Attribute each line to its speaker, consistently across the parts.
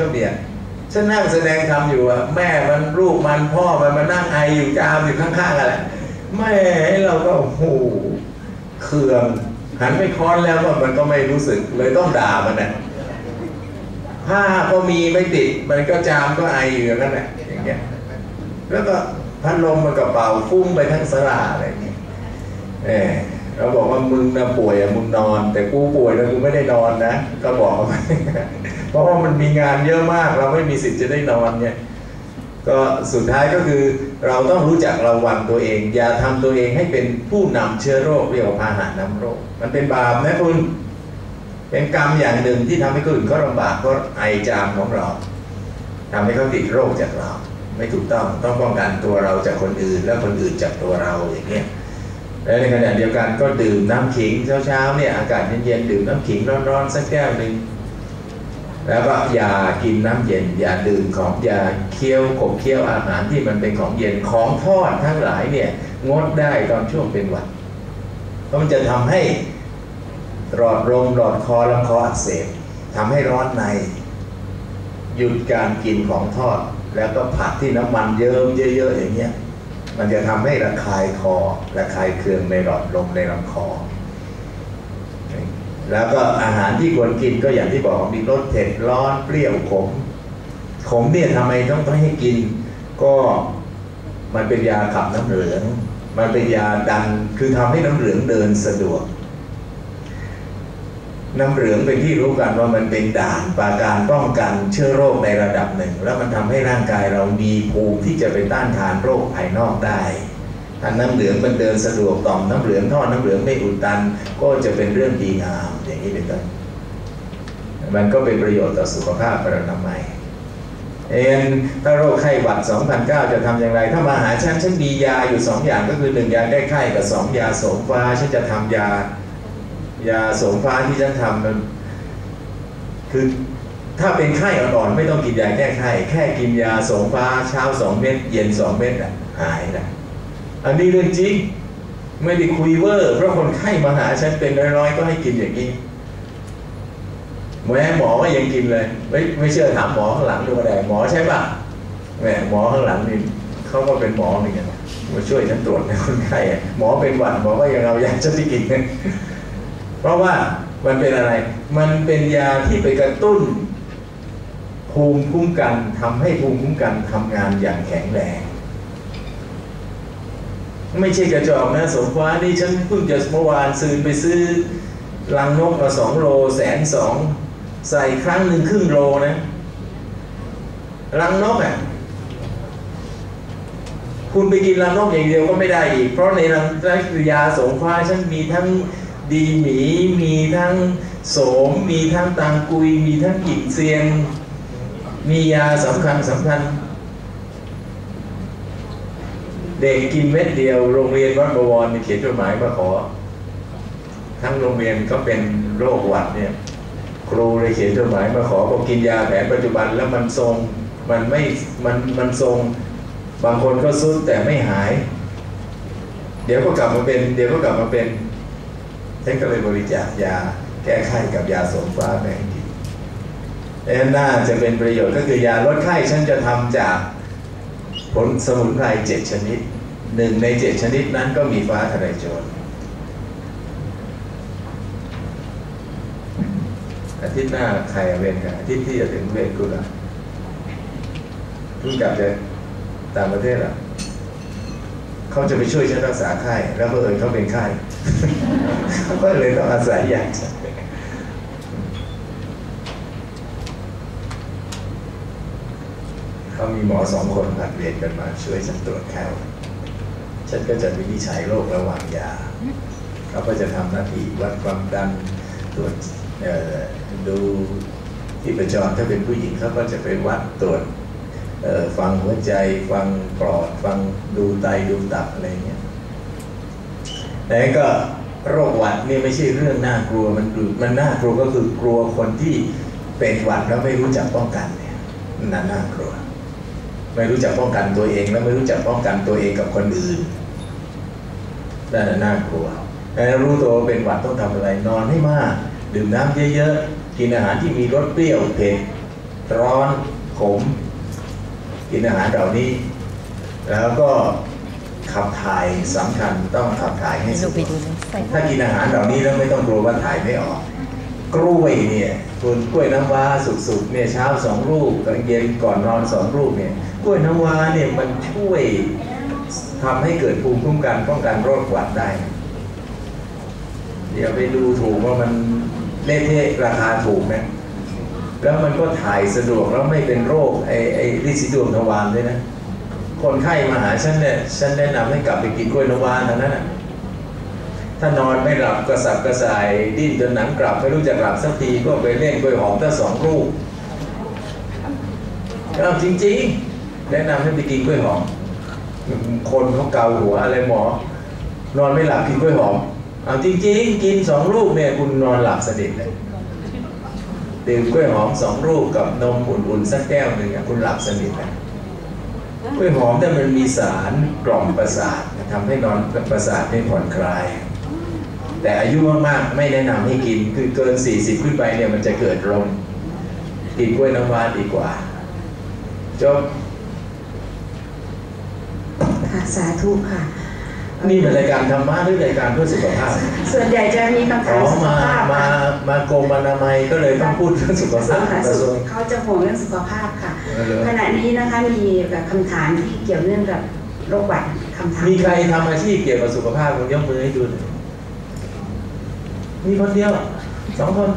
Speaker 1: ก็เบียดฉันนั่งแสดงธรรมอยู่อะแม่มันลูกมันพ่อมันมานั่งไออยู่จามอยู่ข้างๆอะไรแม่เราก็โอ้โหเคืองหันไปค้อนแล้วว่ามันก็ไม่รู้สึกเลยต้องด่ามันน่ะผ้าก็มีไม่ติด มันก็จามก็ไออยู่อย่างนั้นแหละอย่างเงี้ยแล้วก็พัดลมมันก็เป่าฟุ้งไปทั้งสลาอะไรอย่างเงี้ยเออเราบอกว่ามึงนะป่วยอะมึงนอน แต่กูป่วยแล้วกูไม่ได้นอนนะก็บอก เพราะว่ามันมีงานเยอะมาก เราไม่มีสิทธิ์จะได้นอนเนี่ยก็สุดท้ายก็คือเราต้องรู้จักระวังตัวเอง อย่าทำตัวเองให้เป็นผู้นำเชื้อโรคเรียกว่าพาหะนำโรค มันเป็นบาปนะคุณเป็นกรรมอย่างหนึ่งที่ทำให้คนอื่นเขาลำบากเพราะไอจามของเราทำให้เขาติดโรคจากเรา ไม่ถูกต้องต้องป้องกันตัวเราจากคนอื่น และคนอื่นจากตัวเราอย่างเงี้ยและในขณะเดียวกันก็ดื่มน้ำขิงเช้าๆเนี่ยอากาศเย็นๆดื่มน้ำขิงร้อนๆสักแก้วหนึ่ง แล้วก็อย่ากินน้ำเย็น อย่าดื่มของอย่าเคี้ยวขบเคี้ยวอาหารที่มันเป็นของเย็นของทอดทั้งหลายเนี่ย งดได้ตอนช่วงเป็นหวัดเพราะมันจะทำให้หลอดลมหลอดคอลำคออักเสบทำให้ร้อนใน หยุดการกินของทอด แล้วก็ผักที่น้ำมันเยิ้มเยอะๆอย่างเงี้ยมันจะทำให้ระคายคอระคายเคืองในหลอดลมในลำคอ แล้วก็อาหารที่ควรกินก็อย่างที่บอกมีรสเผ็ดร้อนเปรี้ยวขมขมเนี่ยทำไมต้องต้องให้กิน ก็มันเป็นยาขับน้ำเหลือง มันเป็นยาดันคือทำให้น้ำเหลืองเดินสะดวก น้ำเหลืองเป็นที่รู้กันว่ามันเป็นด่านปราการป้องกันเชื้อโรคในระดับหนึ่ง แล้วมันทำให้ร่างกายเรามีภูมิที่จะไปต้านทานโรคภายนอกได้ ถ้าน้ำเหลืองมันเดินสะดวกต่อมน้ำเหลืองท่อน้ำเหลืองไม่อุดตัน ก็จะเป็นเรื่องดีงามอย่างนี้เป็นต้นมันก็เป็นประโยชน์ต่อสุขภาพประนามัยเอ็นถ้าโรคไข้หวัด 2009 จะทำอย่างไร ถ้ามาหาฉันฉันมียาอยู่สองอย่างก็คือหนึ่งยาแก้ไข้กับสองยาโสมฟ้าฉันจะทำยายาโสมฟ้าที่ฉันทำนั้นคือถ้าเป็นไข้อ่อนๆไม่ต้องกินยาแก้ไข้แค่กินยาโสมฟ้าเช้าสองเม็ดเย็นสองเม็ดอะหายนะ อันนี้เรื่องจริงไม่ได้คุยเวอร์เพราะคนไข้มาหาฉันเป็นร้อยๆก็ให้กินอย่างนี้แม่หมอก็ยังกินเลย ไม่ไม่เชื่อถามหมอข้างหลังดูก็ได้หมอใช่ปะแม่หมอข้างหลังนี่เขาก็เป็นหมอเหมือนกันมาช่วยฉันตรวจในคนไข้หมอเป็นหวัดหมอก็ยังเอายาจะไปกินเพราะว่ามันเป็นอะไร มันเป็นยาที่ไปกระตุ้น ภูมิคุ้มกันทำให้ภูมิคุ้มกันทำงานอย่างแข็งแรง ไม่ใช่กระจอกนะสมฟ้านี่ฉันเพิ่งจะเมื่อวานซื้อไปซื้อลังนกมาสองโลแสนสองใส่ครั้งหนึ่งครึ่งโลนะลังนกอะคุณไปกินรังนกอย่างเดียวก็ไม่ได้อีก เพราะในรังยาสงฟ้าฉันมีทั้งดีหมี มีทั้งโสม มีทั้งตังกุย มีทั้งกิบเซียน มียาสำคัญสำคัญ เด็กกินเม็ดเดียว โรงเรียนวัดบวรมีเขียนจดหมายมาขอ ทั้งโรงเรียนก็เป็นโรคหวัดเนี่ยครูเลยเขียนจดหมายมาขอบอกกินยาแผนปัจจุบันแล้วมันทรงมันไม่มันมันทรงบางคนก็ซุดแต่ไม่หาย เดี๋ยวก็กลับมาเป็น เดี๋ยวก็กลับมาเป็นฉันก็เลยบริจาคยาแก้ไข้กับยาสมฟ้าแม่งกินเอ็นน่าจะเป็นประโยชน์ก็คือยาลดไข้ฉันจะทำจาก ผลสมุนไพรเจ็ดชนิดหนึ่งในเจ็ดชนิดนั้นก็มีฟ้าทะลายโจรอาทิตย์หน้าใครเวนกันอาทิตย์ที่จะถึงเวนกูละเพิ่งกลับจากต่างประเทศอะเขาจะไปช่วยฉันรักษาไข้แล้วเอิญเขาเป็นไข้ก็เลยต้องอาศัยยา ฉันเขามีหมอสองคนผัดเวรกันมาช่วยฉันตรวจแค่ฉันก็จะวินิจฉัยโรคระหว่างยาเขาก็จะทำหน้าที่วัดความดันตรวจดูที่ประจรถ้าเป็นผู้หญิงเขาก็จะไปวัดตรวจฟังหัวใจ ฟังปอด ฟังดูไตดูตับอะไรเงี้ยแต่ก็โรคหวัดนี่ไม่ใช่เรื่องน่ากลัวมันคือมันน่ากลัวก็คือกลัวคนที่เป็นหวัดแล้วไม่รู้จักป้องกันเนี่ยน่าน่ากลัว ไม่รู้จักป้องกันตัวเอง แล้วไม่รู้จักป้องกันตัวเองกับคนอื่นนั่นนะน่ากลัวแต่รู้ตัวว่าเป็นหวัดต้องทำอะไรนอนให้มาก ดื่มน้ำเยอะๆ กินอาหารที่มีรสเปรี้ยวเผ็ดร้อนขม กินอาหารเหล่านี้ แล้วก็ขับถ่ายสำคัญต้องขับถ่ายให้
Speaker 2: ให้
Speaker 1: สะ
Speaker 2: เรา
Speaker 1: ด
Speaker 2: ไป
Speaker 1: วก
Speaker 2: ดูนะใส่
Speaker 1: ถ้ากินอาหารเหล่านี้แล้วไม่ต้องกลัวว่าถ่ายไม่ออก กล้วยเนี่ยคุณกล้วยน้ำว้าสุกๆเนี่ยเช้าสองลูกกลางเย็นก่อนนอนสองลูกเนี่ย กล้วยน้ำว้าเนี่ยมันช่วยทำให้เกิดภูมิคุ้มกันป้องกันโรคหวัดได้ เดี๋ยวไปดูถูกว่ามันเละเทะราคาถูกนะแล้วมันก็ถ่ายสะดวกแล้วไม่เป็นโรคไอ้ไอ้ลิซิดวงทวารด้วยนะ คนไข้มาหาฉันเนี่ยฉันแนะนำให้กลับไปกินกล้วยน้ำว้าเท่านั้นนะถ้านอนไม่หลับกระสับกระส่ายดิ้นจนหนังกลับไม่รู้จะหลับสักทีก็ไปเล่นกล้วยหอมตั้งสองลูกเอาจริงๆ แนะนำให้ไปกินกล้วยหอม คนเขาเกาหัวอะไรหมอ นอนไม่หลับกินกล้วยหอมเอาจริงๆ กินสองลูกเนี่ยคุณนอนหลับสนิทเลยดื่มกล้วยหอมสองลูกกับนมอุ่นๆสักแก้วหนึ่งคุณหลับสนิทเลยกล้วยหอมแต่มันมีสารกล่อมประสาททำให้นอนประสาทให้ผ่อนคลาย แต่อายุมากๆไม่แนะนำให้กินคือเกิน 40 ขึ้นไปเนี่ยมันจะเกิดลมกินกล้วยน้ำว้าดีกว่าจบ
Speaker 3: ค่ะสาธุค่ะ
Speaker 1: นี่เป็นรายการธรรมะหรือรายการเพื่อสุขภาพ
Speaker 3: ส่วนใหญ่จะมีคำ
Speaker 1: อ๋
Speaker 3: ถา
Speaker 1: อ
Speaker 3: มสุข
Speaker 1: มา
Speaker 3: ภาพ
Speaker 1: มา
Speaker 3: ค่ะ
Speaker 1: มากรมอนามัยก็เลยต้องพูดเรื่องสุข
Speaker 3: กระทรว
Speaker 1: ภางพ
Speaker 3: สาธารณ
Speaker 1: กระทร
Speaker 3: สุ
Speaker 1: ว
Speaker 3: ข
Speaker 1: ง
Speaker 3: เขาจะห่วงเรื่องสุขภาพค่ะ
Speaker 1: เออเหรอ
Speaker 3: ขณะนี้นะคะมีแบบคำถามที่เกี่ยวเนื่องกับโรคหวัดคำถาม
Speaker 1: มีใครทำอาชีพเกี่ยวกับสุขภาพคุณยกมือให้ดูหน่อยมีคนเดียวสองคน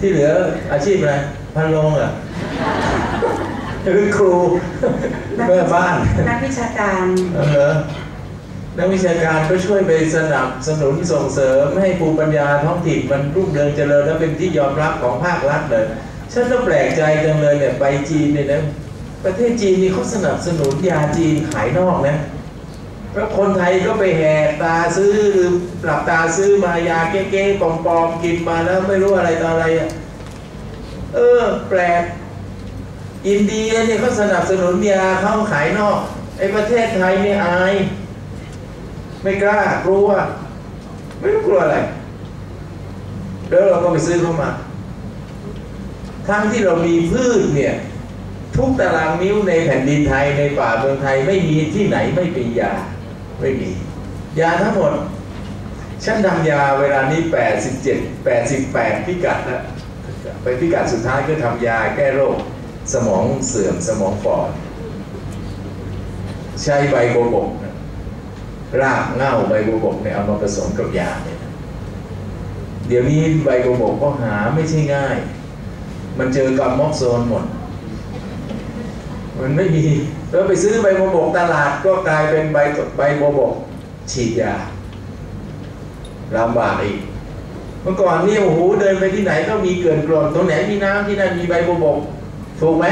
Speaker 1: ที่เหลืออาชีพอะไรพันโรงเหรอะ หรือครู
Speaker 3: นัก
Speaker 1: แม่บ้าน
Speaker 3: นักวิชาการ
Speaker 1: เออเหรอนักวิชาการก็ช่วยไปสนับสนุนส่งเสริมให้ภูมิปัญญาท้องถิ่นมันรุ่งเรืองเจริญและเป็นที่ยอมรับของภาครัฐเลยฉันก็แปลกใจจังเลยเนี่ยไปจีนเนี่ยนะประเทศจีนนี่เขาสนับสนุนยาจีนขายนอกนะแล้วคนไทยก็ไปแห่ตาซื้อหรือหลับตาซื้อมายาเก๊ๆปลอมๆกินมาแล้วไม่รู้อะไรต่ออะไรอะเออ แปลก อินเดียเนี่ยเขาสนับสนุนยาเขาขายนอกไอ้ประเทศไทยเนี่ยอาย ไม่กล้ากลัว ไม่รู้กลัวอะไร แล้วเราก็ไปซื้อเข้ามา ทั้งที่เรามีพืชเนี่ย ทุกตารางนิ้วในแผ่นดินไทยในป่าเมืองไทยไม่มีที่ไหนไม่เป็นยาไม่มี ยาทั้งหมดฉันทำยาเวลานี้ 87 88 พิกัดแล้วไปพิกัดสุดท้ายก็ทำยาแก้โรค สมองเสื่อมสมองฝ่อใช้ใบโบบกรากเง้าใบโบบกเนี่ยเอามาผสมกับยาเนี่ยเดี๋ยวนี้ใบโบบกก็หาไม่ใช่ง่าย มันเจอกับม็อกโซนหมด มันไม่มีแล้วไปซื้อใบโบบกตลาดก็กลายเป็นใบใบโบบกฉีดยาลำบากอีกเมื่อก่อนนี่โอ้โหเดินไปที่ไหนก็มีเกลื่อนกลอนตรงไหนมีน้ำที่นั่นมีใบโบบก ถูกไหม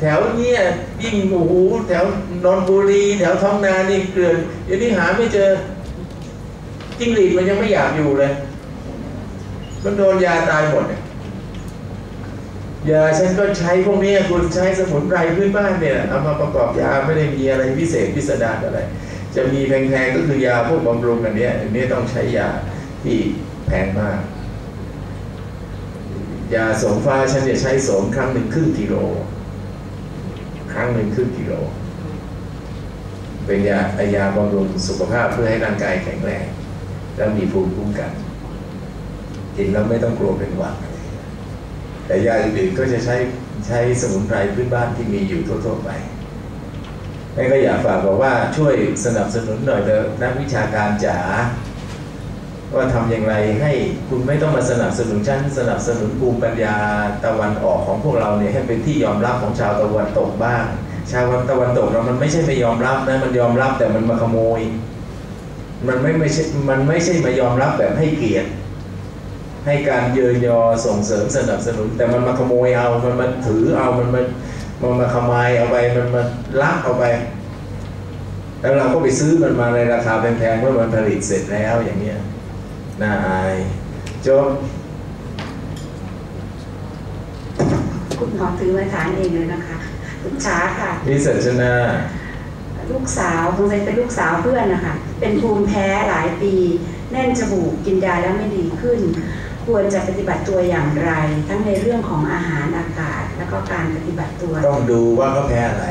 Speaker 1: แถวเนี้ยยิ่งโอ้โหแถวนนทบุรี แถวท้องนานี่เกลื่อนเดี๋ยวนี้หาไม่เจอจิ้งหรีดมันยังไม่อยากอยู่เลยมันโดนยาตายหมดเนี่ยยาฉันก็ใช้พวกเนี้ยคุณใช้สมุนไพรพื้นบ้านเนี่ยเอามาประกอบยาไม่ได้มีอะไรพิเศษพิสดารอะไร จะมีแพงๆก็คือยาพวกบำรุงอันนี้อันนี้ต้องใช้ยาที่แพงมาก ยาโสมฟ้าฉันจะใช้โสมครั้งหนึ่งครึ่งกิโล ครั้งหนึ่งครึ่งกิโล เป็นยาไอยาบำรุงสุขภาพเพื่อให้ร่างกายแข็งแรงแล้วมีภูมิคุ้มกันกินแล้วไม่ต้องกลัวเป็นหวัดแต่ยาอื่นๆก็จะใช้ใช้สมุนไพรพื้นบ้านที่มีอยู่ทั่วๆไปแม่ก็อยากฝากบอกว่าช่วยสนับสนุนหน่อยเถอะนักวิชาการจ๋า ว่าทำอย่างไรให้คุณไม่ต้องมาสนับสนุนชั้นสนับสนุนภูมิปัญญาตะวันออกของพวกเราเนี่ยให้เป็นที่ยอมรับของชาวตะวันตกบ้าง ชาวตะวันตกเรามันไม่ใช่ไม่ยอมรับนะมันยอมรับแต่มันมาขโมย มันไม่ไม่ใช่มันไม่ใช่มายอมรับแบบให้เกียรติให้การเยยอส่งเสริมสนับสนุน แต่มันมาขโมยเอามันมาถือเอามันมามันมาขมายเอาไปมันมาลักเอาไป แล้วเราก็ไปซื้อมันมาในราคาแพงๆเมื่อมันผลิตเสร็จแล้วอย่างเนี้ย น่าอายจบ
Speaker 3: คุณหมอถือมาถามเองเลยนะคะคุณช้าค่ะ
Speaker 1: นิสัชนา
Speaker 3: ลูกสาวคงจะเป็นลูกสาวเพื่อนนะคะเป็นภูมิแพ้หลายปี แน่นจมูกกินยาแล้วไม่ดีขึ้น ควรจะปฏิบัติตัวอย่างไร ทั้งในเรื่องของอาหารอากาศ แล้วก็การปฏิบัติตัว
Speaker 1: ต้องดูว่าเขาแพ้อะไร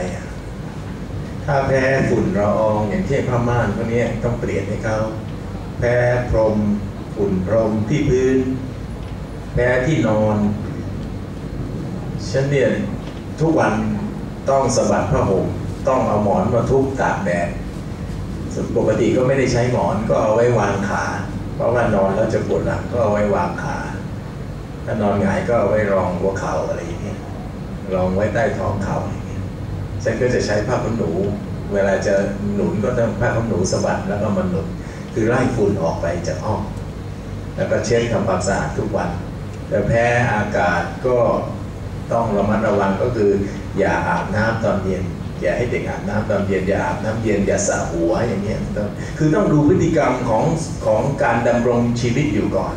Speaker 1: ถ้าแพ้ฝุ่นละอองอย่างเช่นผ้าม่านพวกนี้ต้องเปลี่ยนให้เขาแพ้พรม ฝุ่นพรมที่พื้น แพ้ที่นอน ฉันเนี่ยทุกวันต้องสะบัดผ้าห่มต้องเอาหมอนมาทุบตากแดดปกติก็ไม่ได้ใช้หมอนก็เอาไว้วางขา เพราะว่านอนแล้วจะปวดหลังก็เอาไว้วางขา ถ้านอนหงายก็เอาไว้รองหัวเข่าอะไรอย่างเงี้ยรองไว้ใต้ท้องเข่าอย่างเงี้ยฉันก็จะใช้ผ้าขนหนู เวลาจะหนุนก็ต้องผ้าขนหนูสะบัดแล้วก็มันหนุนคือไล่ฝุ่นออกไปจากห้อง แล้วก็เช็ดทำความสะอาดทุกวันแต่แพ้อากาศก็ต้องระมัดระวังก็คืออย่าอาบน้ำตอนเย็น อย่าให้เด็กอาบน้ำตอนเย็นอย่าอาบน้ำเย็นอย่าสระหัวอย่างเงี้ยต้องคือต้องดูพฤติกรรมของของการดำรงชีวิตอยู่ก่อน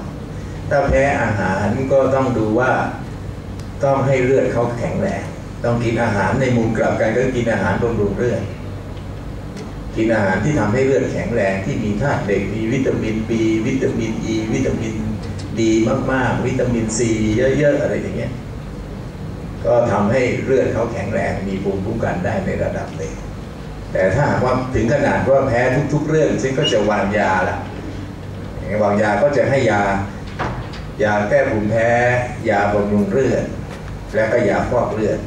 Speaker 1: ถ้าแพ้อาหารก็ต้องดูว่าต้องให้เลือดเขาแข็งแรงต้องกินอาหารในมุมกลับกันก็กินอาหารบำรุงเลือด กินอาหารที่ทำให้เลือดแข็งแรงที่มีธาตุเหล็กมีวิตามิน B วิตามิน E วิตามินดีมากๆ วิตามิน C เยอะๆ อะไรอย่างเงี้ย ก็ทำให้เลือดเขาแข็งแรงมีภูมิคุ้มกันได้ในระดับหนึ่งแต่ถ้าหากว่าถึงขนาดว่าแพ้ทุก ๆ เรื่องซึ่งก็จะวางยาละวางยาก็จะให้ยายาแก้ภูมิแพ้ ยาบำรุงเลือด แล้วก็ยาฟอกเลือด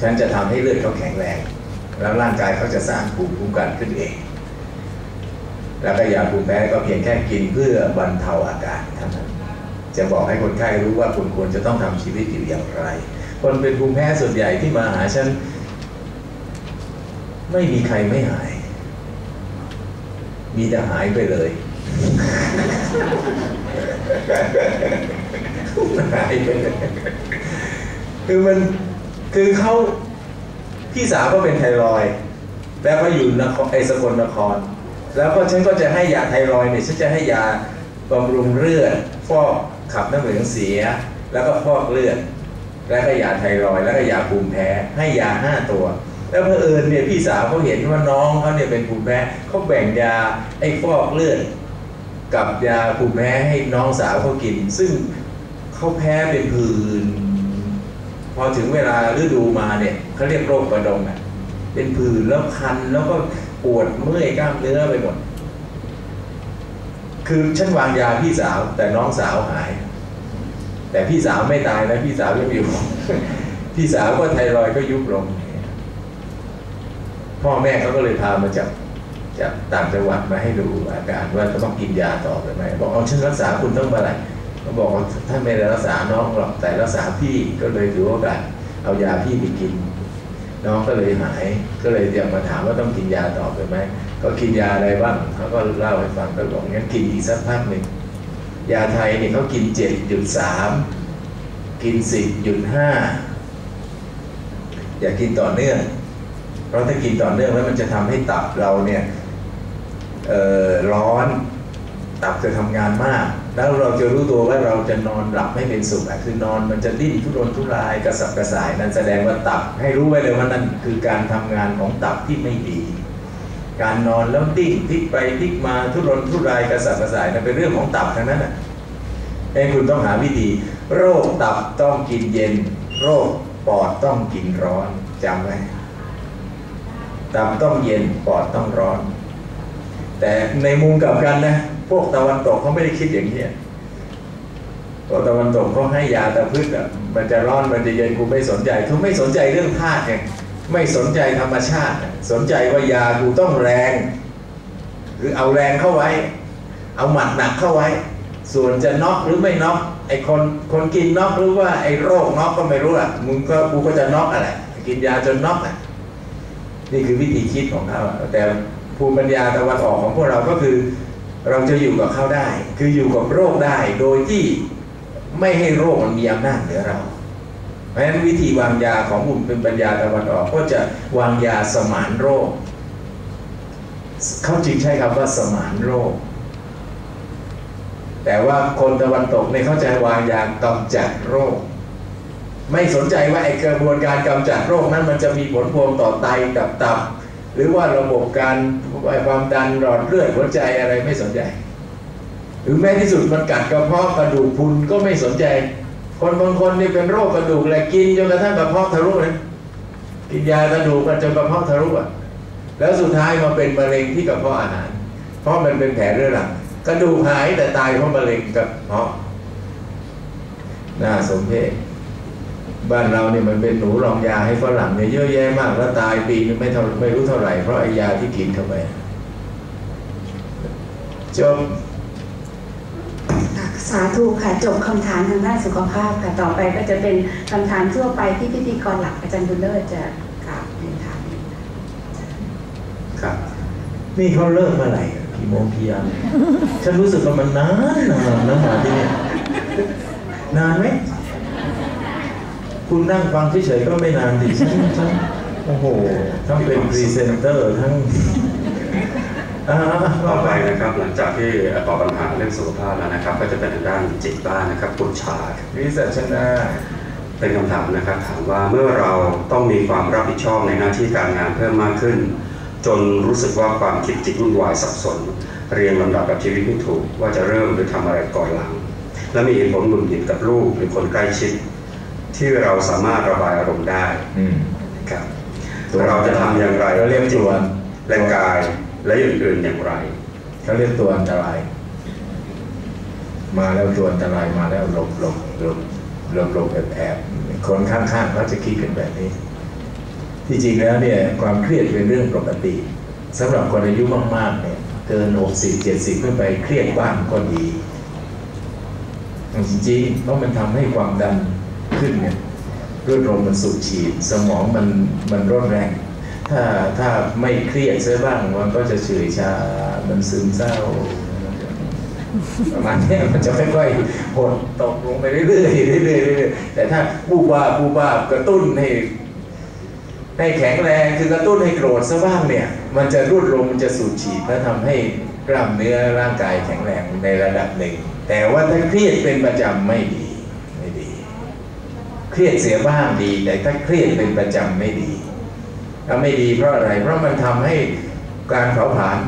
Speaker 1: ฉันจะทำให้เลือดเขาแข็งแรง แล้วร่างกายเขาจะสร้างภูมิคุ้มกันขึ้นเอง แล้วก็ยาภูมิแพ้ก็เพียงแค่กินเพื่อบรรเทาอาการเท่านั้นจะบอกให้คนไข้รู้ว่าคุณควรจะต้องทำชีวิตอยู่อย่างไร คนเป็นภูมิแพ้ส่วนใหญ่ที่มาหาฉัน ไม่มีใครไม่หาย มีแต่หายไปเลยหายไปเลยคือมันคือเขา พี่สาวก็เป็นไทรอยแล้วก็อยู่นครไอสกลนคร แล้วก็ฉันก็จะให้ยาไทรอยเนี่ยฉันจะให้ยาบำรุงเลือดฟอกขับน้ำเหลืองเสีย แล้วก็ฟอกเลือด แล้วก็ยาไทรอยแล้วก็ยาภูมิแพ้ ให้ยาห้าตัว แล้วเผอิญเนี่ยพี่สาวเขาเห็นว่าน้องเขาเนี่ยเป็นภูมิแพ้เขาแบ่งยาไอ้ฟอกเลือดกับยาภูมิแพ้ให้น้องสาวเขากิน ซึ่งเขาแพ้เป็นผื่น พอถึงเวลาฤดูมาเนี่ยเขาเรียกโรคกระดงอะเป็นผื่นแล้วคันแล้วก็ปวดเมื่อยกล้ามเนื้อไปหมด คือฉันวางยาพี่สาว แต่น้องสาวหาย แต่พี่สาวไม่ตายนะพี่สาวยังอยู่ พี่สาวก็ไทรอยด์ก็ยุบลง พ่อแม่เขาก็เลยพามาจากจากต่างจังหวัดมาให้ดูอาการว่าจะต้องกินยาต่อไปไหมบอกเอาฉันรักษาคุณต้องมาอะไร เขาบอกว่าท่านไม่ได้รักษาน้องหรอกแต่รักษาพี่ก็เลยถือโอกาสเอายาพี่ไปกิน น้องก็เลยหายก็เลยยังมาถามว่าต้องกินยาต่อไปไหมก็กินยาอะไรบ้างเขาก็เล่าให้ฟังก็บอกงั้นกินอีกสักพักหนึ่งยาไทยเนี่ยเขากินเจ็ดหยุดสามกินสิบหยุดห้าอย่ากินต่อเนื่อง เพราะถ้ากินต่อเนื่องแล้วมันจะทำให้ตับเราเนี่ยร้อนตับจะทำงานมาก แล้วเราจะรู้ตัวว่าเราจะนอนหลับไม่เป็นสุขคือนอนมันจะดิ้นทุรนทุรายกระสับกระส่ายนั่นแสดงว่าตับ ให้รู้ไว้เลยว่านั่นคือการทำงานของตับที่ไม่ดี การนอนแล้วดิ้นพลิกไปพลิกมาทุรนทุรายกระสับกระส่ายนั่นเป็นเรื่องของตับทั้งนั้นอะเองคุณต้องหาวิธี โรคตับต้องกินเย็น โรคปอดต้องกินร้อนจำไว้ตับต้องเย็นปอดต้องร้อน แต่ในมุมกลับกันนะ พวกตะวันตกเขาไม่ได้คิดอย่างนี้พวกตะวันตกเขาให้ยาตะพืชอะมันจะร้อนมันจะเย็นกูไม่สนใจกูไม่สนใจเรื่องธาตุไงไม่สนใจธรรมชาติ สนใจว่ายากูต้องแรงคือเอาแรงเข้าไว้ เอาหมัดหนักเข้าไว้ ส่วนจะน็อกหรือไม่น็อกไอ้คนคนกินน็อกหรือว่าไอ้โรคน็อกก็ไม่รู้อะมึงก็กูก็จะน็อกอะไรกินยาจนน็อกอะนี่คือวิธีคิดของเขาแต่ภูมิปัญญาตะวันออกของพวกเราก็คือ เราจะอยู่กับเขาได้ คืออยู่กับโรคได้โดยที่ไม่ให้โรคมันมีอำนาจเหนือเรา เพราะฉะนั้นวิธีวางยาของบุญเป็นปัญญาตะวันออกก็จะวางยาสมานโรค เขาจึงใช้คำว่าสมานโรค แต่ว่าคนตะวันตกเนี่ยเข้าใจวางยากำจัดโรค ไม่สนใจว่าไอกระบวนการกำจัดโรคนั้นมันจะมีผลพวงต่อไตกับตับ หรือว่าระบบการความดันหลอดเลือดหัวใจอะไรไม่สนใจ หรือแม้ที่สุดมันกัดกระเพาะกระดูกพุนก็ไม่สนใจ คนบางคนนี่เป็นโรคกระดูกแหละกินจนกระทั่งกระเพาะทะลุนะกินยากระดูกกันจนกระเพาะทะลุอะแล้วสุดท้ายมาเป็นมะเร็งที่กระเพาะอาหาร เพราะมันเป็นแผลเรื้อรังกระดูกหายแต่ตายเพราะมะเร็งกระเพาะน่าสมเพช บ้านเราเนี่ยมันเป็นหนูรองยาให้ฝรั่งเนี่ยเยอะแยะมากแล้วตายปีนึงไม่เท่าไม่รู้เท่าไหร่เพราะไอ้ยาที่กินเข้าไปจบ
Speaker 3: ค่ะสาธุค่ะจบคำถามทางด้านสุขภาพค่ะต่อไปก็จะเป็นคำถามทั่วไปที่พิธีกรหลักอาจารย์บุญเลิศจะกล่าวเรียนถาม
Speaker 1: ครับ นี่เขาเลิกเมื่อไหร่กี่โมงกี่ยามฉันรู้สึกว่ามันนานนานนะมาที่นี่นานไหม คุณนั่งฟังเฉยๆก็ไม่นานดิฉันฉันโอ้โหทั้งเป็นพรีเซนเตอร์ทั้งอ่า
Speaker 2: ต่อไปนะครับหลังจากที่ตอบปัญหาเรื่องสุขภาพแล้วนะครับ ก็จะเป็นทางด้านจิตบ้างนะครับคุณชาครับ
Speaker 1: วิสัชนา
Speaker 2: เป็นคำถามนะครับ ถามว่าเมื่อเราต้องมีความรับผิดชอบในหน้าที่การงานเพิ่มมากขึ้น จนรู้สึกว่าความคิดจิตวุ่นวายสับสน เรียงลำดับกับชีวิตไม่ถูก ว่าจะเริ่มหรือทำอะไรก่อนหลัง และมีเหตุผลหงุดหงิดกับลูกหรือคนใกล้ชิด ที่เราสามารถระบายอารมณ์ได้
Speaker 1: อืม
Speaker 2: ครับเราจะทำอย่างไร
Speaker 1: เราเรียกตัว
Speaker 2: และกายและอื่นๆอย่างไร
Speaker 1: เขาเรียกตัวอันตราย มาแล้วตัวอันตรายมาแล้วหลบหลบหลบหลบหลบแอบแอบคนข้างๆเขาจะคิดกันแบบนี้ ที่จริงแล้วเนี่ยความเครียดเป็นเรื่องปกติสำหรับคนอายุมากๆเนี่ยเกินหกสิบเจ็ดสิบขึ้นไปเครียดบ้างก็ดีจริงๆเพราะมันทำให้ความดัน ขึ้นเนี่ยเลือดลมมันสูบฉีดสมองมันมันร้อนแรง ถ้าถ้าไม่เครียดเสียบ้างมันก็จะเฉยชา มันซึมเศร้าประมาณเนี้ยมันจะค่อยๆหดตกลงไปเรื่อยๆเรื่อยๆเรื่อยๆแต่ถ้าบูบ้าบูบ้ากระตุ้นให้ให้แข็งแรงคือกระตุ้นให้โกรธซะบ้างเนี่ย มันจะรูดลมมันจะสูบฉีดและทำให้กล้ามเนื้อร่างกายแข็งแรงในระดับหนึ่ง แต่ว่าถ้าเครียดเป็นประจำไม่ดี เครียดเสียบ้างดี แต่ถ้าเครียดเป็นประจำไม่ดีถ้าไม่ดีเพราะอะไร เพราะมันทำให้การเผาผลาญ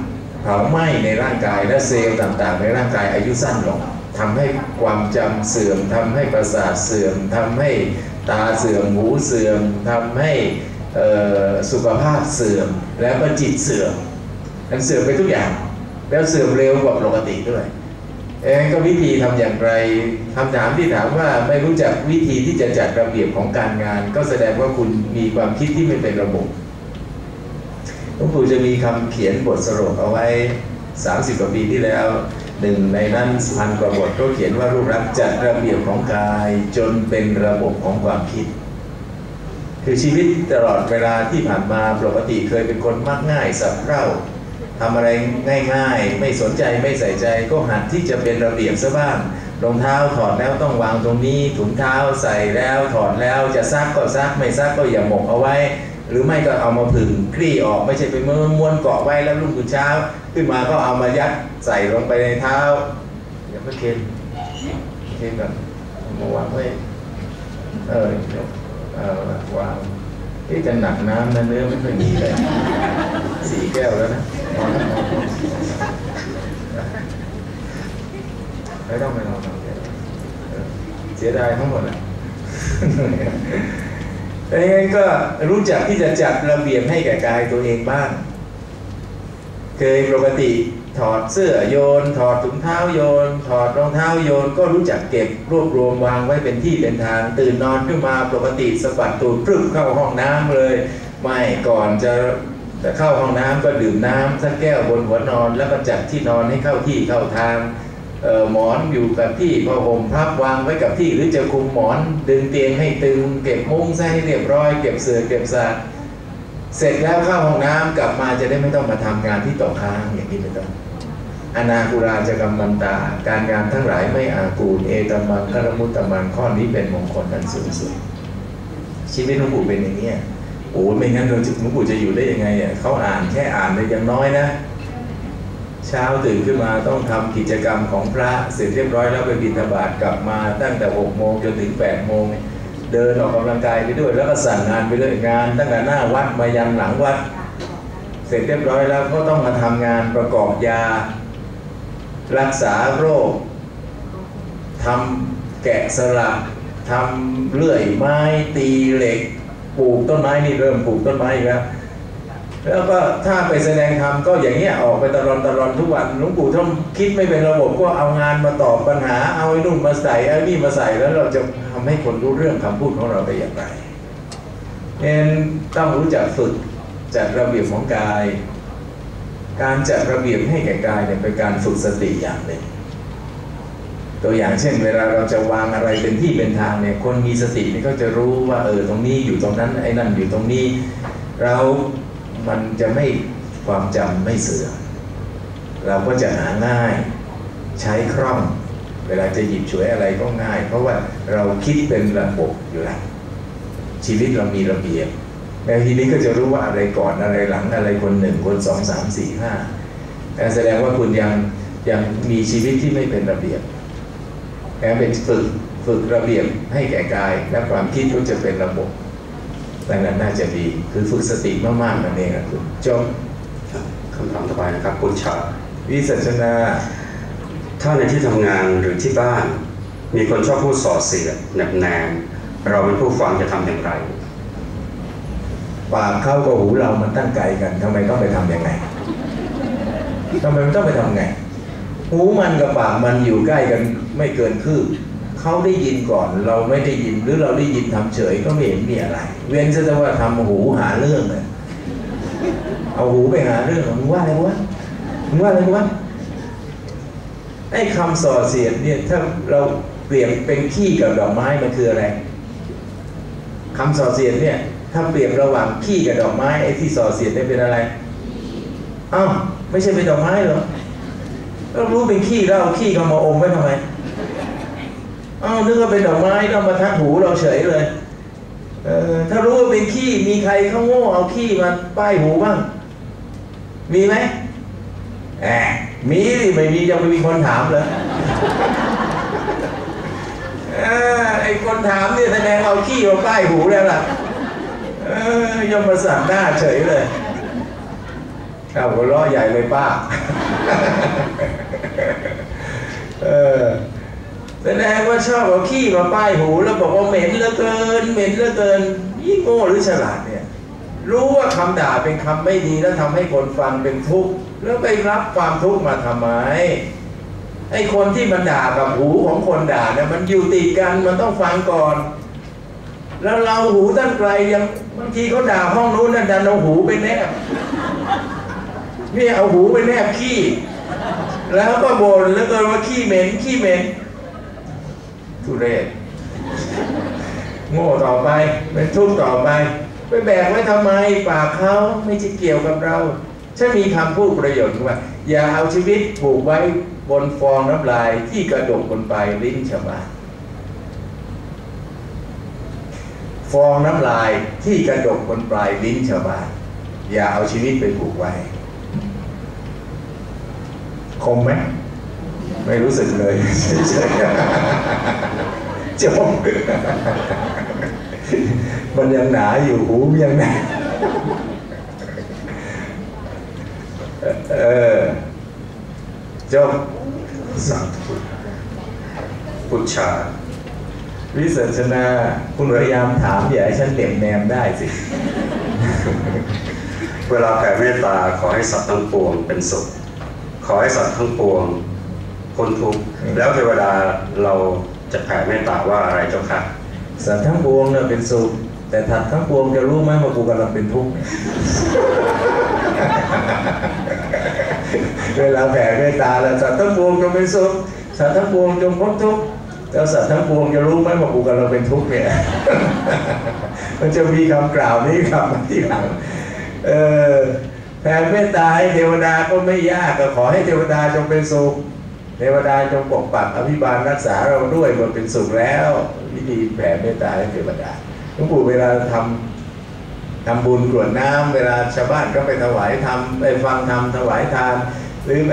Speaker 1: เผาไหม้ในร่างกายและเซลล์ต่างๆ ในร่างกายอายุสั้นลงทำให้ความจำเสื่อมทำให้ประสาทเสื่อมทำให้ตาเสื่อมหูเสื่อมทำให้สุขภาพเสื่อม แล้วก็จิตเสื่อมมันเสื่อมไปทุกอย่าง แล้วเสื่อมเร็วกว่าปกติด้วย เองก็วิธีทำอย่างไรคำถามที่ถามว่าไม่รู้จักวิธีที่จะจัดระเบียบของการงาน ก็แสดงว่าคุณมีความคิดที่ไม่เป็นระบบหลวงปู่จะมีคำเขียนบทสรุปเอาไว้ 30 กว่าปีที่แล้วหนึ่งในนั้นพันกว่าบทก็เขียนว่ารูปรักจัดระเบียบของกายจนเป็นระบบของความคิด คือชีวิตตลอดเวลาที่ผ่านมาปกติเคยเป็นคนมักง่ายสับเร่า ทำอะไรง่ายๆ ไม่สนใจไม่ใส่ใจ ก็หัดที่จะเป็นระเบียบซะบ้างรองเท้าถอดแล้วต้องวางตรงนี้ ถุงเท้าใส่แล้วถอดแล้วจะซักก็ซักไม่ซักก็อย่าหมกเอาไว้ หรือไม่ก็เอามาผึ่งคลี่ออกไม่ใช่ไปม้วนม้วนเกาะไว้แล้วรุ่งขึ้นเช้า ขึ้นมาก็เอามายัดใส่ลงไปในเท้าอย่าไปเคนเคนก่อนมาวางไว้เออเออวาง ที่จะหนักน้ำนะเนื้อไม่ค่อยมีเลยสี่แก้วแล้วนะพอแล้วพอแล้วไม่ต้องไม่ต้องไม่ต้องเออเสียดายทั้งหมดอะแต่ยังไงก็รู้จักที่จะจัดระเบียบให้แก่กายตัวเองบ้าง เคยปกติ ถอดเสื้อโยน ถอดถุงเท้าโยน ถอดรองเท้าโยน ก็รู้จักเก็บรวบรวมวางไว้เป็นที่เป็นทาง ตื่นนอนขึ้นมาปกติสะบัดตูดพรึบเข้าห้องน้ำเลย ไม่ก่อนจะจะเข้าห้องน้ำก็ดื่มน้ำสักแก้วบนหัวนอน แล้วก็จัดที่นอนให้เข้าที่เข้าทางเอ่อหมอนอยู่กับที่ผ้าห่มพับวางไว้กับที่หรือจะคุมหมอนดึงเตียงให้ตึง เก็บมุ้งซะให้เรียบร้อยเก็บเสื่อเก็บสาดเสร็จแล้วเข้าห้องน้ำกลับมาจะได้ไม่ต้องมาทำงานที่ตกค้างอย่างนี้เป็นต้น อนาคุราจะกำมันตา การงานทั้งหลายไม่อากูล เอตมังคารมุตตมังข้อนี้เป็นมงคลอันสูงสุดชีวิตหลวงปู่เป็นอย่างเนี้ยโอ้ไม่งั้นเราจะหลวงปู่จะอยู่ได้ยังไงอะเขาอ่านแค่อ่านเลยยังน้อยนะ เช้าตื่นขึ้นมาต้องทำกิจกรรมของพระเสร็จเรียบร้อยแล้วไปบิณฑบาตกลับมาตั้งแต่หกโมงจนถึงแปดโมงเดินออกกำลังกายไปด้วย แล้วก็สั่งงานไปด้วยงาน ตั้งแต่หน้าวัดมายันหลังวัด เสร็จเรียบร้อยแล้วก็ต้องมาทำงานประกอบยา รักษาโรคทำแกะสลักทำเลื่อยไม้ตีเหล็กปลูกต้นไม้นี่เริ่มปลูกต้นไม้แล้วแล้วก็ถ้าไปแสดงธรรมก็อย่างเงี้ยออกไปตลอดตลอดทุกวันหลวงปู่ท่านคิดไม่เป็นระบบก็เอางานมาตอบปัญหาเอาไอ้นู่นมาใส่เอานี่มาใส่แล้วเราจะทำให้คนรู้เรื่องคำพูดของเราได้อย่างไรเอ็นต้องรู้จักฝึกจัดระเบียบของกาย การจัดระเบียบให้แก่กายเนี่ยเป็นการฝึกสติอย่างหนึ่งตัวอย่างเช่น เวลาเราจะวางอะไรเป็นที่เป็นทางเนี่ยคนมีสตินี่ก็จะรู้ว่าเออตรงนี้อยู่ตรงนั้นไอ้นั่นอยู่ตรงนี้เรามันจะไม่ความจำไม่เสื่อมเราก็จะหาง่ายใช้คล่อง เวลาจะหยิบฉวยอะไรก็ง่าย เพราะว่าเราคิดเป็นระบบอยู่แล้วชีวิตเรามีระเบียบ แล้วทีนี้ก็จะรู้ว่าอะไรก่อนอะไรหลังอะไรคนหนึ่งคนสองสามสี่ห้าแต่แสดงว่าคุณยังยังมีชีวิตที่ไม่เป็นระเบียบแค่เป็นฝึกฝึกระเบียบให้แก่กาย และความคิดก็จะเป็นระบบดังนั้นน่าจะดีคือฝึกสติมากๆนั่นเองนะคุณจบ
Speaker 2: ครับคำถามต่อไปนะครับคุณชา
Speaker 1: วิสัชนา
Speaker 2: ถ้าในที่ทำงานหรือที่บ้าน มีคนชอบพูดส่อเสียดแนบแนมเราเป็นผู้ฟังจะทำอย่างไร
Speaker 1: ปากเข้ากับหูเรามันตั้งไกลกันทำไมต้องไปทำยังไงทำไมมันต้องไปทำไง หูมันกับปากมันอยู่ใกล้กันไม่เกินคืบเขาได้ยินก่อนเราไม่ได้ยินหรือเราได้ยินทำเฉยก็ไม่เห็นมีอะไร เว้นซะแต่ว่าทำหูหาเรื่องเลยเอาหูไปหาเรื่องมึงว่าอะไรวะมึงว่าอะไรวะไอ้คำส่อเสียดเนี่ยถ้าเราเปรียบเป็นขี้กับดอกไม้มันคืออะไรคำส่อเสียดเนี่ย ถ้าเปรียบระหว่างขี้กับดอกไม้ไอ้ที่ส่อเสียดเนี่ยเป็นอะไรอ้าวไม่ใช่เป็นดอกไม้เหรอเรารู้เป็นขี้แล้วเอาขี้เข้ามาอมไว้ทำไมอ้าวนึกว่าเป็นดอกไม้แล้วมาทัดหูเราเฉยเลยเออถ้ารู้ว่าเป็นขี้มีใครเขาโง่เอาขี้มาป้ายหูบ้าง มีไหมแอบมีสิไม่มีจะไม่มีคนถามเลยเออไอ้คนถามเนี่ยแสดงเอาขี้มาป้ายหูแล้วล่ะ เออยมมาสั่งหน้าเฉยเลยข้าหัวเราะใหญ่เลยป้า เออแสดงว่าชอบเอาขี้มาป้ายหูแล้วบอกว่าเหม็นเหลือเกิน เหม็นเหลือเกินยิ่โง่หรือฉลาดเนี่ย รู้ว่าคำด่าเป็นคำไม่ดีแล้วทำให้คนฟังเป็นทุกข์แล้วไปรับความทุกข์มาทำไมไอ้คนที่มันด่ากับหูของคนด่าเนี่ยมันอยู่ติดกันมันต้องฟังก่อน แล้วเราหูตั้งไกลยังบางทีเขาด่าห้องนู้นนั่นดันเอาหูไปแนบนี่เอาหูไปแนบขี้ แล้วก็บ่นแล้วก็ว่าขี้เหม็นขี้เหม็นทุเรศโง่ต่อไป เป็นทุกข์ต่อไป ไปแบกไว้ทำไมปากเขาไม่ใช่เกี่ยวกับเราฉันมีคำพูดประโยชน์ว่า อย่าเอาชีวิตผูกไว้บนฟองน้ำลายที่กระดกบนปลายลิ้นชะบา ฟองน้ำลายที่กระดกบนปลายลิ้นชาวบ้านอย่าเอาชีวิตไปผูกไว้ คมไหม ไม่รู้สึกเลยเฉยๆจมมันยังหนาอยู่หูยังหนาเออจบ
Speaker 2: สาธุพุทชา
Speaker 1: วิสัชนา คุณพยายามถามอย่าให้ฉันเหลี่ยมแนมได้สิ
Speaker 2: เวลาแผ่เมตตาขอให้สัตว์ทั้งปวงเป็นสุข ขอให้สัตว์ทั้งปวงพ้นทุกข์
Speaker 1: อืม
Speaker 2: แล้วเทวดาเราจะแผ่เมตตาว่าอะไรเจ้าค่ะ
Speaker 1: สัตว์ทั้งปวงเนี่ยเป็นสุข แต่สัตว์ทั้งปวงจะรู้ไหมว่ากูกำลังเป็นทุกข์เนี่ยเวลาแผ่เมตตาแล้วสัตว์ทั้งปวงจงเป็นสุขสัตว์ทั้งปวงจงพ้นทุกข์ แล้วสัตว์ทั้งปวงจะรู้ไหมว่ากูกำลังเป็นทุกข์เนี่ย มันจะมีคำกล่าวนี้คำที่หลังเออแผ่เมตตาให้เทวดาก็ไม่ยากก็ขอให้เทวดาจงเป็นสุข เทวดาจงปกปักอภิบาลรักษาเราด้วยบนเป็นสุขแล้ว วิธีแผ่เมตตาให้เทวดาหลวงปู่เวลาทำทำบุญกรวดน้ำเวลาชาวบ้านก็ไปถวายทำไปฟังทำถวายทาน หรือไป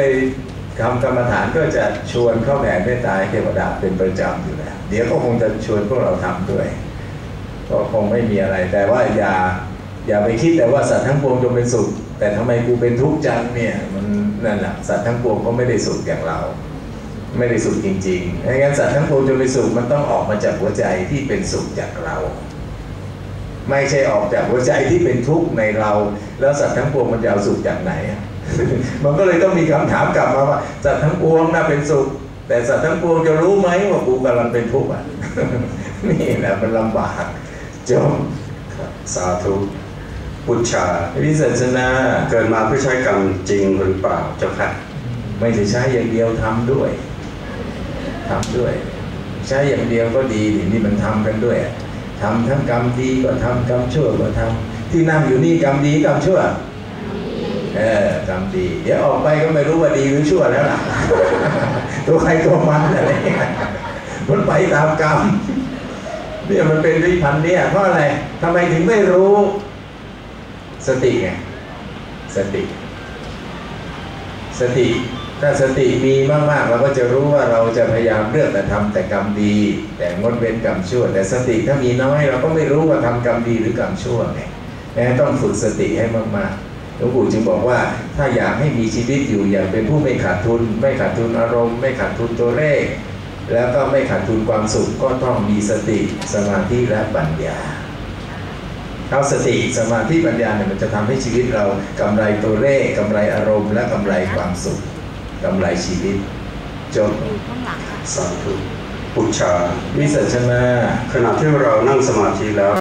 Speaker 1: ทำกรรมฐานก็จะชวนเข้าแผ่เมตตาเทวดาเป็นประจำอยู่แล้วเดี๋ยวก็คงจะชวนพวกเราทำด้วย ก็คงไม่มีอะไร แต่ว่าอย่าอย่าไปคิดแต่ว่าสัตว์ทั้งปวงจงเป็นสุข แต่ทำไมกูเป็นทุกข์จังเนี่ยมันนั่นแหละสัตว์ทั้งปวงก็ไม่ได้สุขอย่างเรา ไม่ได้สุขจริงๆดังนั้นสัตว์ทั้งปวงจงเป็นสุขมันต้องออกมาจากหัวใจที่เป็นสุขจากเรา ไม่ใช่ออกจากหัวใจที่เป็นทุกข์ในเรา แล้วสัตว์ทั้งปวงมันจะเอาสุขจากไหนอะ มันก็เลยต้องมีคำถามกลับมาว่าสัตว์ทั้งปวงน่าเป็นสุข แต่สัตว์ทั้งปวงจะรู้ไหมว่ากูกำลังเป็นทุกข์อะนี่แหละมันลำบากจบ
Speaker 2: สาธุพุทธา
Speaker 1: วิสัชนา
Speaker 2: เกิดมาเพื่อใช้กรรมจริงหรือเปล่าเจ้าค่ะ
Speaker 1: ไม่ใช่ใช้อย่างเดียวทำด้วยทำด้วย ใช้อย่างเดียวก็ดีดินี่มันทำกันด้วยทำทั้งกรรมดีก็ทำกรรมชั่วก็ทำที่นั่งอยู่นี่กรรมดีกรรมชั่ว เออกรรมดี เดี๋ยวออกไปก็ไม่รู้ว่าดีหรือชั่วแล้วล่ะ ตัวใครตัวมันอะไรเงี้ยมันไปตามกรรมเนี่ยมันเป็นวิพันธ์เนี่ยเพราะอะไรทำไมถึงไม่รู้ สติไงสติ สติ ถ้าสติมีมากๆเราก็จะรู้ว่าเราจะพยายามเลือกแต่ทำแต่กรรมดี แต่งดเว้นกรรมชั่ว แต่สติถ้ามีน้อยเราก็ไม่รู้ว่าทำกรรมดีหรือ กรรมชั่วไงแม้ต้องฝึกสติให้มาก ลวงปู่จึงบอกว่าถ้าอยากให้มีชีวิตอยู่อย่างเป็นผู้ไม่ขาดทุน ไม่ขาดทุนอารมณ์ ไม่ขาดทุนตัวเลข แล้วก็ไม่ขาดทุนความสุขก็ต้องมีสติสมาธิและปัญญาเอาสติสมาธิปัญญาเนี่ยมันจะทำให้ชีวิตเรากำไรตัวเลขกำไรอารมณ์ และกำไรความสุขกำไรชีวิตจบ
Speaker 2: สาธุพุทธา
Speaker 1: วิสัชนา
Speaker 2: ขณะที่เรานั่งสมาธิแล้ว